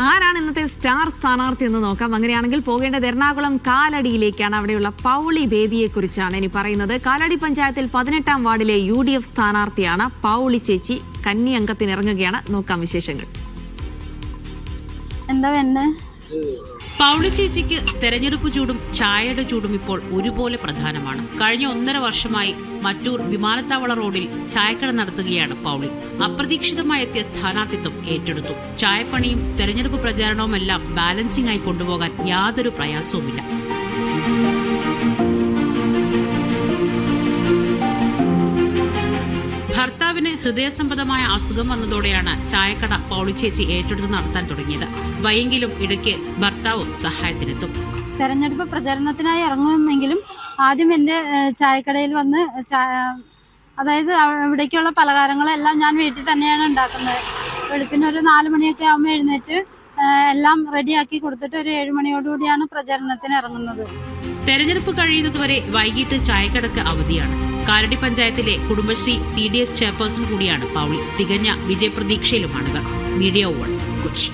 ആരാണ് ഇന്നത്തെ സ്റ്റാർ സ്ഥാനാർത്ഥി എന്ന് നോക്കാം. അങ്ങനെയാണെങ്കിൽ പോകേണ്ടത് എറണാകുളം കാലടിയിലേക്കാണ്. അവിടെയുള്ള പൗളി ബേബിയെ കുറിച്ചാണ് ഇനി പറയുന്നത്. കാലടി പഞ്ചായത്തിൽ പതിനെട്ടാം വാർഡിലെ യു ഡി എഫ് സ്ഥാനാർത്ഥിയാണ് പൗളി ചേച്ചി. കന്നി അംഗത്തിനിറങ്ങുകയാണ്. നോക്കാം വിശേഷങ്ങൾ. എന്താ വേണ്ടേ പൗളി ചേച്ചിക്ക് തെരഞ്ഞെടുപ്പ് ചൂടും ചായയുടെ ചൂടും ഇപ്പോൾ ഒരുപോലെ പ്രധാനമാണ്. കഴിഞ്ഞ ഒന്നര വർഷമായി മറ്റൂർ വിമാനത്താവള റോഡിൽ ചായക്കട നടത്തുകയാണ് പൗളി. അപ്രതീക്ഷിതമായി എത്തിയ സ്ഥാനാർത്ഥിത്വം ഏറ്റെടുത്തു. ചായപ്പണിയും തെരഞ്ഞെടുപ്പ് പ്രചാരണവുമെല്ലാം ബാലൻസിംഗ് ആയി കൊണ്ടുപോകാൻ യാതൊരു പ്രയാസവുമില്ല. ഭർത്താവിന് ഹൃദയസംബന്ധമായ അസുഖം വന്നതോടെയാണ് ചായക്കട പൗളിച്ചേച്ചി ഏറ്റെടുത്ത് നടത്താൻ തുടങ്ങിയത്. വയ്യെങ്കിലും ഇടയ്ക്ക് ഭർത്താവും സഹായത്തിനെത്തും. തെരഞ്ഞെടുപ്പ് പ്രചരണത്തിനായി ഇറങ്ങുമെങ്കിലും ആദ്യം എന്റെ ചായക്കടയിൽ വന്ന് അതായത് ഇവിടേക്കുള്ള പലഹാരങ്ങളെല്ലാം ഞാൻ വീട്ടിൽ തന്നെയാണ് ഉണ്ടാക്കുന്നത്. വെളുപ്പിന് ഒരു നാല് മണിയൊക്കെ ആകുമ്പോൾ എഴുന്നേറ്റ് എല്ലാം റെഡിയാക്കി കൊടുത്തിട്ട് ഒരു ഏഴ് മണിയോടുകൂടിയാണ് പ്രചരണത്തിന് ഇറങ്ങുന്നത്. തെരഞ്ഞെടുപ്പ് കഴിയുന്നതുവരെ വൈകിട്ട് ചായക്കടക്ക് അവധിയാണ്. കാലടി പഞ്ചായത്തിലെ Kudumbashree C D S chairperson കൂടിയാണ് പൗളി തികഞ്ഞ വിജയപ്രതീക്ഷയിലുമാണിവർ. Media one Kochi.